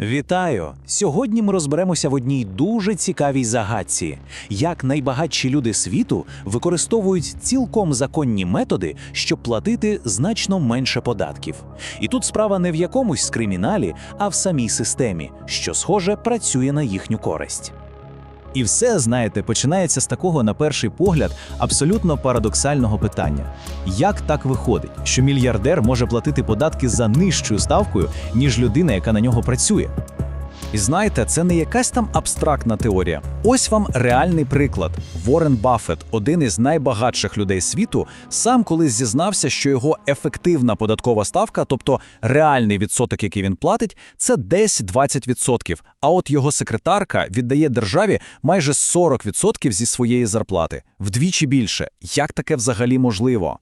Вітаю! Сьогодні ми розберемося в одній дуже цікавій загадці: як найбагатші люди світу використовують цілком законні методи, щоб платити значно менше податків. І тут справа не в якомусь криміналі, а в самій системі, що, схоже, працює на їхню користь. І все, знаєте, починається з такого, на перший погляд, абсолютно парадоксального питання: як так виходить, що мільярдер може платити податки за нижчою ставкою, ніж людина, яка на нього працює? І знаєте, це не якась там абстрактна теорія. Ось вам реальний приклад. Ворен Баффет, один із найбагатших людей світу, сам колись зізнався, що його ефективна податкова ставка, тобто реальний відсоток, який він платить, це десь 20%. А от його секретарка віддає державі майже 40% зі своєї зарплати, вдвічі більше. Як таке взагалі можливо?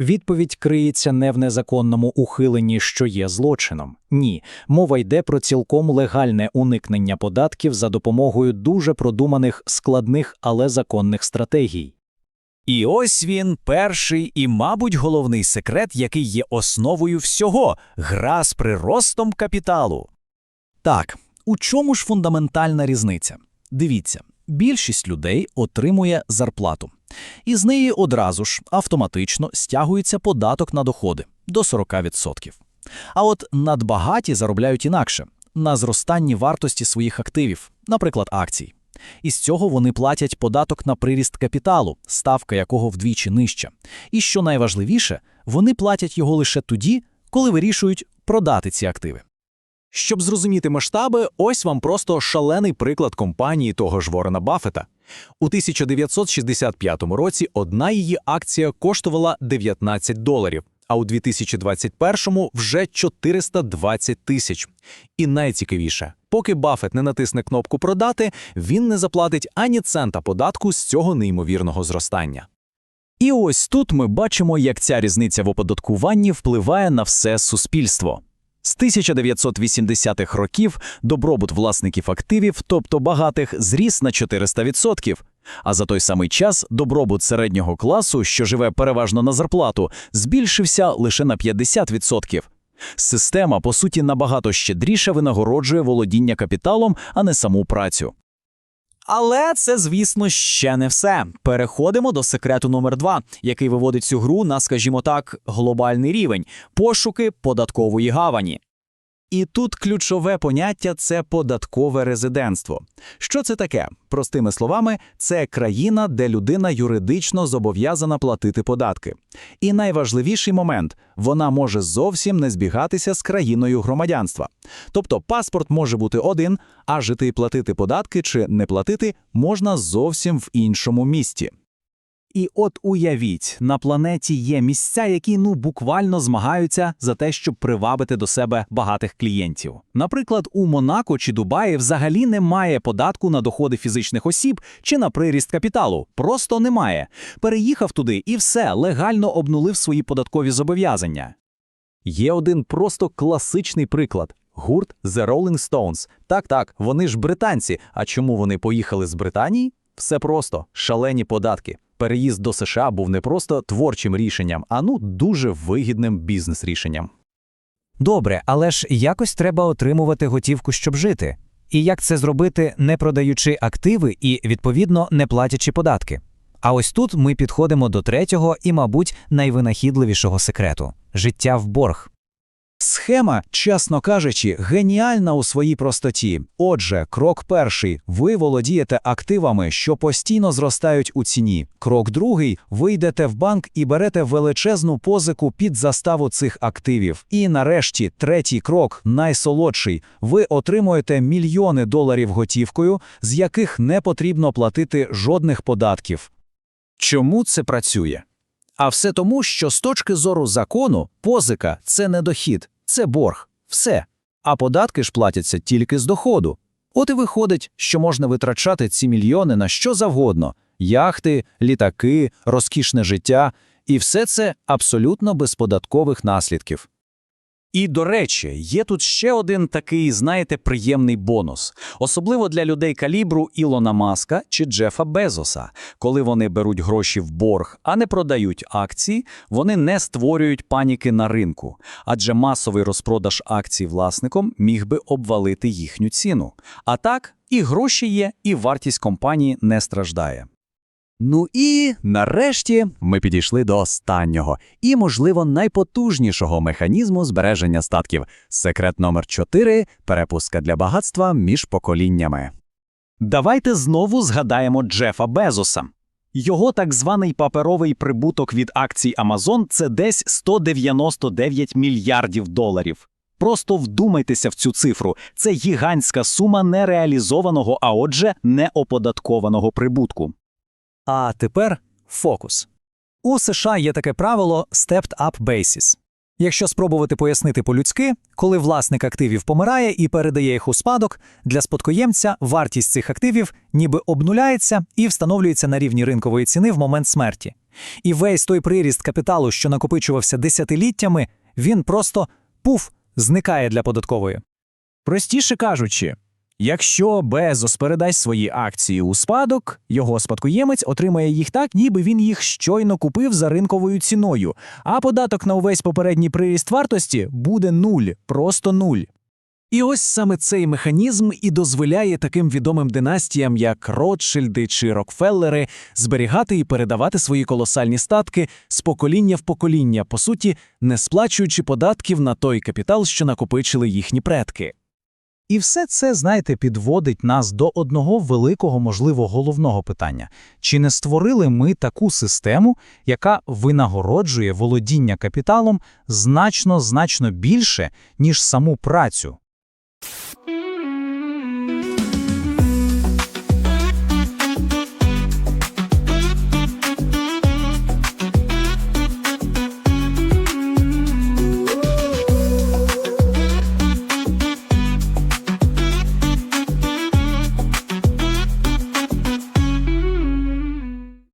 Відповідь криється не в незаконному ухиленні, що є злочином. Ні, мова йде про цілком легальне уникнення податків за допомогою дуже продуманих складних, але законних стратегій. І ось він перший і, мабуть, головний секрет, який є основою всього гра з приростом капіталу. Так, у чому ж фундаментальна різниця? Дивіться, більшість людей отримує зарплату, і з неї одразу ж автоматично стягується податок на доходи до 40%. А от надбагаті заробляють інакше на зростанні вартості своїх активів, наприклад, акцій. І з цього вони платять податок на приріст капіталу, ставка якого вдвічі нижча. І що найважливіше, вони платять його лише тоді, коли вирішують продати ці активи. Щоб зрозуміти масштаби, ось вам просто шалений приклад компанії того ж Ворена Баффета. У 1965 році одна її акція коштувала 19 доларів, а у 2021 вже 420 тисяч. І найцікавіше, поки Баффет не натисне кнопку продати, він не заплатить ані цента податку з цього неймовірного зростання. І ось тут ми бачимо, як ця різниця в оподаткуванні впливає на все суспільство. З 1980-х років добробут власників активів, тобто багатих, зріс на 400%. А за той самий час добробут середнього класу, що живе переважно на зарплату, збільшився лише на 50%. Система, по суті, набагато щедріше винагороджує володіння капіталом, а не саму працю. Але це, звісно, ще не все. Переходимо до секрету номер два, який виводить цю гру на, скажімо так, глобальний рівень пошуки податкової гавані. І тут ключове поняття це податкове резидентство. Що це таке? Простими словами, це країна, де людина юридично зобов'язана платити податки. І найважливіший момент вона може зовсім не збігатися з країною громадянства. Тобто паспорт може бути один, а жити і платити податки чи не платити можна зовсім в іншому місті. І от уявіть, на планеті є місця, які ну буквально змагаються за те, щоб привабити до себе багатих клієнтів. Наприклад, у Монако чи Дубаї взагалі немає податку на доходи фізичних осіб чи на приріст капіталу. Просто немає. Переїхав туди і все легально обнулив свої податкові зобов'язання. Є один просто класичний приклад. Гурт The Rolling Stones. Так, так, вони ж британці. А чому вони поїхали з Британії? Все просто шалені податки. Переїзд до США був не просто творчим рішенням, а ну дуже вигідним бізнес-рішенням. Добре, але ж якось треба отримувати готівку, щоб жити. І як це зробити, не продаючи активи і, відповідно, не платячи податки? А ось тут ми підходимо до третього і, мабуть, найвинахідливішого секрету життя в борг. Схема, чесно кажучи, геніальна у своїй простоті. Отже, крок перший ви володієте активами, що постійно зростають у ціні. Крок другий ви йдете в банк і берете величезну позику під заставу цих активів. І нарешті, третій крок, найсолодший. Ви отримуєте мільйони доларів готівкою, з яких не потрібно платити жодних податків. Чому це працює? А все тому, що з точки зору закону позика це не дохід, це борг. Все. А податки ж платяться тільки з доходу. От і виходить, що можна витрачати ці мільйони на що завгодно: яхти, літаки, розкішне життя, і все це абсолютно без податкових наслідків. І, до речі, є тут ще один такий, знаєте, приємний бонус. Особливо для людей калібру Ілона Маска чи Джефа Безоса. Коли вони беруть гроші в борг, а не продають акції, вони не створюють паніки на ринку. Адже масовий розпродаж акцій власником міг би обвалити їхню ціну. А так, і гроші є, і вартість компанії не страждає. Ну і нарешті ми підійшли до останнього і, можливо, найпотужнішого механізму збереження статків. Секрет номер 4 – перепустка для багатства між поколіннями. Давайте знову згадаємо Джефа Безоса. Його так званий паперовий прибуток від акцій Amazon – це десь 199 мільярдів доларів. Просто вдумайтеся в цю цифру. Це гігантська сума нереалізованого, а отже, неоподаткованого прибутку. А тепер фокус. У США є таке правило stepped up basis. Якщо спробувати пояснити по-людськи, коли власник активів помирає і передає їх у спадок, для спадкоємця вартість цих активів ніби обнуляється і встановлюється на рівні ринкової ціни в момент смерті. І весь той приріст капіталу, що накопичувався десятиліттями, він просто пуф зникає для податкової. Простіше кажучи, якщо Безос передасть свої акції у спадок, його спадкоємець отримає їх так, ніби він їх щойно купив за ринковою ціною, а податок на увесь попередній приріст вартості буде нуль, просто нуль. І ось саме цей механізм і дозволяє таким відомим династіям, як Ротшильди чи Рокфеллери, зберігати і передавати свої колосальні статки з покоління в покоління, по суті, не сплачуючи податків на той капітал, що накопичили їхні предки. І все це, знаєте, підводить нас до одного великого, можливо, головного питання. Чи не створили ми таку систему, яка винагороджує володіння капіталом значно-значно більше, ніж саму працю?